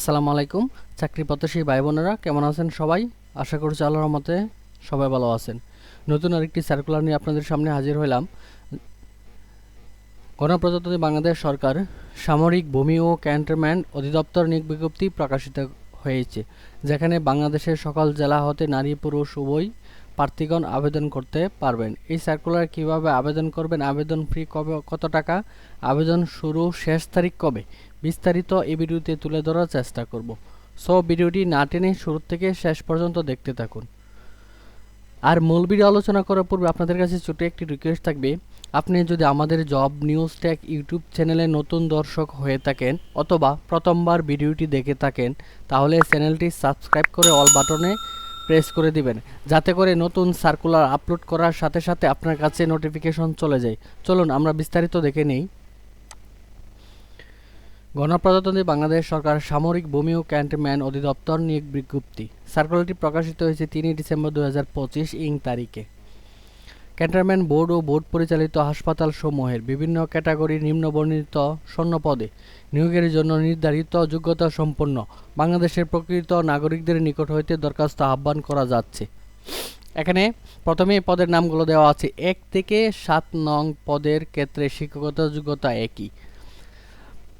আসসালামু আলাইকুম। চাকরি প্রত্যাশী ভাই বোনেরা, কেমন আছেন সবাই? আশা করছি আল্লাহর মতে সবাই ভালো আছেন। নতুন আরেকটি সার্কুলার নিয়ে আপনাদের সামনে হাজির হইলাম। গণপ্রজাতন্ত্রী বাংলাদেশ সরকার সামরিক ভূমি ও ক্যান্টনমেন্ট অধিদপ্তর নিয়োগ বিজ্ঞপ্তি প্রকাশিত হয়েছে, যেখানে বাংলাদেশের সকল জেলা হতে নারী, পুরুষ, উভয় প্রার্থীগণ আবেদন করতে পারবেন। এই সার্কুলার কীভাবে আবেদন করবেন? আবেদন ফি কবে, কত টাকা? আবেদন শুরু শেষ তারিখ কবে? বিস্তারিত এই ভিডিওতে তুলে ধরার চেষ্টা করব। সো ভিডিওটি না টেনে শুরু থেকে শেষ পর্যন্ত দেখতে থাকুন। আর মূল ভিডিও আলোচনা করার পূর্বে আপনাদের কাছে ছোট একটি রিকোয়েস্ট থাকবে। আপনি যদি আমাদের জব নিউজ ট্যাক ইউটিউব চ্যানেলে নতুন দর্শক হয়ে থাকেন অথবা প্রথমবার ভিডিওটি দেখে থাকেন, তাহলে চ্যানেলটি সাবস্ক্রাইব করে অল বাটনে প্রেস করে দিবেন। যাতে করে নতুন সার্কুলার আপলোড করার সাথে সাথে আপনার কাছে নোটিফিকেশন চলে যায়। চলুন, আমরা বিস্তারিত দেখে নেই। গণপ্রজাতন্ত্রী বাংলাদেশ সরকার সামরিক ভূমি ও ক্যান্টনমেন্ট অধিদপ্তর নিয়োগ বিজ্ঞপ্তি। সার্কুলারটি প্রকাশিত হয়েছে তিনই ডিসেম্বর দু হাজার পঁচিশ ইং তারিখে। ক্যান্টনমেন্ট বোর্ড ও বোর্ড পরিচালিত হাসপাতালসমূহের বিভিন্ন ক্যাটাগরি নিম্নবর্ণিত পদে নিয়োগের জন্য নির্ধারিত যোগ্যতা সম্পন্ন বাংলাদেশের প্রকৃত নাগরিকদের নিকট হইতে দরখাস্ত আহ্বান করা যাচ্ছে। এখানে প্রথমে পদের নামগুলো দেওয়া আছে। এক থেকে সাত নং পদের ক্ষেত্রে শিক্ষকতা যোগ্যতা একই।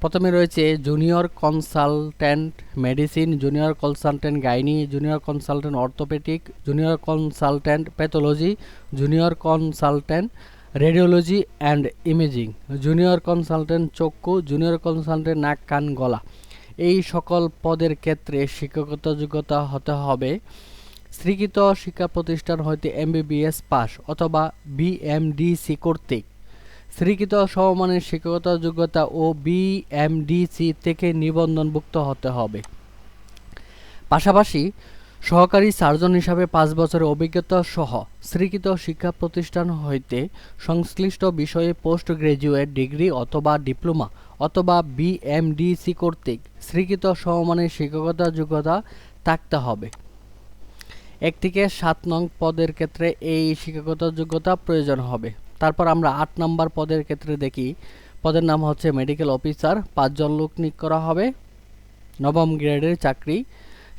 প্রথমে রয়েছে junior consultant medicine junior consultant gynae junior consultant orthopaedic junior consultant pathology junior consultant radiology and imaging junior consultant চক্ষু জুনিয়র কনসালট্যান্ট নাক, কান, গলা। এই সকল পদের ক্ষেত্রে শিক্ষকতা যোগ্যতা হতে হবে। স্বীকৃত শিক্ষা প্রতিষ্ঠান হইতে এমবিবিএস পাস অথবা বিএমডিসি কর্তৃক। স্বীকৃত সমমানের শিক্ষকতা যোগ্যতা ও বিএমডিসি থেকে নিবন্ধনভুক্ত হতে হবে। পাশাপাশি সহকারী সার্জন হিসাবে পাঁচ বছরের অভিজ্ঞতা সহ স্বীকৃত শিক্ষা প্রতিষ্ঠান হইতে সংশ্লিষ্ট বিষয়ে পোস্ট গ্রাজুয়েট ডিগ্রি অথবা ডিপ্লোমা অথবা বিএমডিসি কর্তৃক স্বীকৃত সমমানের শিক্ষকতা যোগ্যতা থাকতে হবে। এক থেকে সাত নং পদের ক্ষেত্রে এই শিক্ষাগত যোগ্যতা প্রয়োজন হবে। তারপর আমরা আট নম্বর পদের ক্ষেত্রে দেখি। পদের নাম হচ্ছে মেডিকেল অফিসার পাঁচজন লোক নিয়োগ করা হবে। নবম গ্রেডের চাকরি।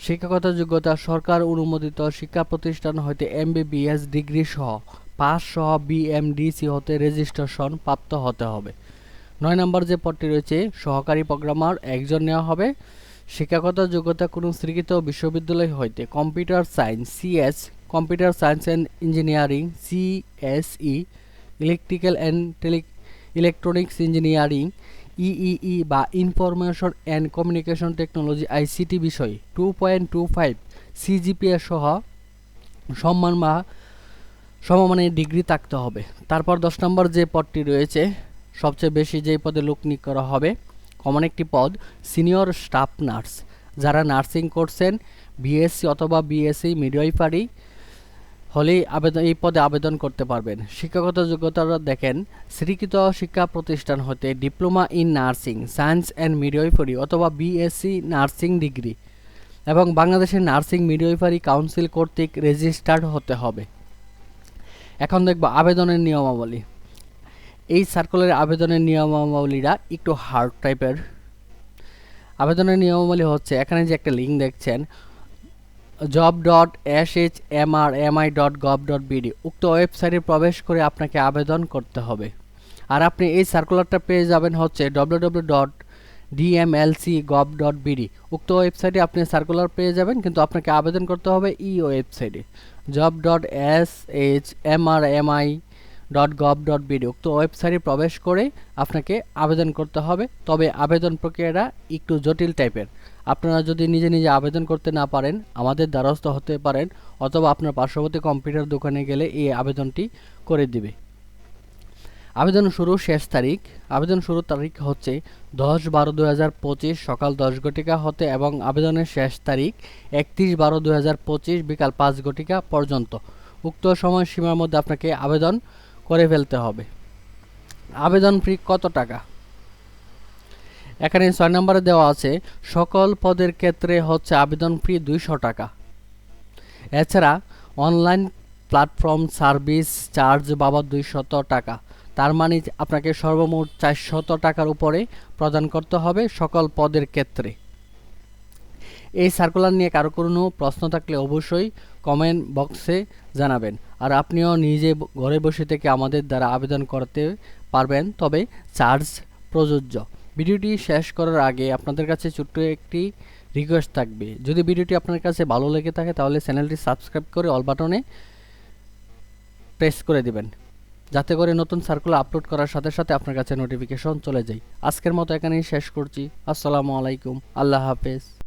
শিক্ষাগত যোগ্যতা, সরকার অনুমোদিত শিক্ষা প্রতিষ্ঠান হইতে এমবিবিএস ডিগ্রি সহ পাস সহ বিএমডিসি হতে রেজিস্ট্রেশন প্রাপ্ত হতে হবে। নয় নম্বর যে পদটি রয়েছে, সহকারী প্রোগ্রামার একজন নেওয়া হবে। শিক্ষাগত যোগ্যতা কোনো স্বীকৃত বিশ্ববিদ্যালয় হইতে computer science CS computer science and engineering CSE electrical and tele electronics engineering EEE বা information and communication technology ICT বিষয়। Two point two five CGPA সহ সম্মান বা সমমানের ডিগ্রি থাকতে হবে। তারপর দশ নম্বর যে পদটি রয়েছে, সবচেয়ে বেশি যেই পদে লোক নিয়োগ করা হবে কমন একটি পদ সিনিয়র স্টাফ নার্স যারা নার্সিং করছেন বিএসসি অথবা বিএসসি মিডওয়াইফারি হলেই আবেদন এই পদে আবেদন করতে পারবেন। শিক্ষাগত যোগ্যতা দেখেন, স্বীকৃত শিক্ষা প্রতিষ্ঠান হতে diploma in nursing, science and midwifery অথবা বিএসসি নার্সিং ডিগ্রি এবং বাংলাদেশের নার্সিং মিডওয়াইফারি কাউন্সিল কর্তৃক রেজিস্টার্ড হতে হবে। এখন দেখব আবেদনের নিয়মাবলী। এই সার্কুলারের আবেদনের নিয়মাবলীরা একটু হার্ড টাইপের আবেদনের নিয়মাবলী হচ্ছে, এখানে যে একটা লিঙ্ক দেখছেন job dot S H M R M I dot gov dot BD উক্ত ওয়েবসাইটে প্রবেশ করে আপনাকে আবেদন করতে হবে। আর আপনি এই সার্কুলারটা পেয়ে যাবেন হচ্ছে W W dot DMLC gov dot BD উক্ত ওয়েবসাইটে আপনি সার্কুলার পেয়ে যাবেন, কিন্তু আপনাকে আবেদন করতে হবে ই ওয়েবসাইটে। Job dot S H M R M I dot gov dot BD উক্ত ওয়েবসাইটে প্রবেশ করে আপনাকে আবেদন করতে হবে। তবে আবেদন প্রক্রিয়াটা একটু জটিল টাইপের। আপনারা যদি নিজে নিজে আবেদন করতে না পারেন, আমাদের দ্বারস্থ হতে পারেন অথবা আপনার পার্শ্ববর্তী কম্পিউটার দোকানে গেলে এই আবেদনটি করে দিবে। আবেদন শুরু শেষ তারিখ। আবেদন শুরুর তারিখ হচ্ছে দশ বারো দু হাজার পঁচিশ সকাল দশ ঘটিকা হতে এবং আবেদনের শেষ তারিখ একত্রিশ বারো দু হাজার পঁচিশ বিকাল পাঁচ ঘটিকা পর্যন্ত। উক্ত সময়সীমার মধ্যে আপনাকে আবেদন করে ফেলতে হবে। আবেদন ফি কত টাকা? এখানে ছয় নম্বরে দেওয়া আছে, সকল পদের ক্ষেত্রে হচ্ছে আবেদন ফি দুইশো টাকা। এছাড়া অনলাইন প্ল্যাটফর্ম সার্ভিস চার্জ বাবদ দুইশত টাকা। তার মানে আপনাকে সর্বমোট চারশত টাকার উপরে প্রদান করতে হবে সকল পদের ক্ষেত্রে। এই সার্কুলার নিয়ে কারও কোনো প্রশ্ন থাকলে অবশ্যই কমেন্ট বক্সে জানাবেন। আর আপনিও নিজে ঘরে বসে থেকে আমাদের দ্বারা আবেদন করতে পারবেন। তবে চার্জ প্রযোজ্য। ভিডিওটি শেষ করার আগে আপনাদের কাছে ছোট্ট একটি রিকোয়েস্ট থাকবে। যদি ভিডিওটি আপনার কাছে ভালো লেগে থাকে, তাহলে চ্যানেলটি সাবস্ক্রাইব করে অল বাটনে প্রেস করে দিবেন। যাতে করে নতুন সার্কুলার আপলোড করার সাথে সাথে আপনার কাছে নোটিফিকেশন চলে যায়। আজকের মতো এখানেই শেষ করছি। আসসালামু আলাইকুম। আল্লাহ হাফেজ।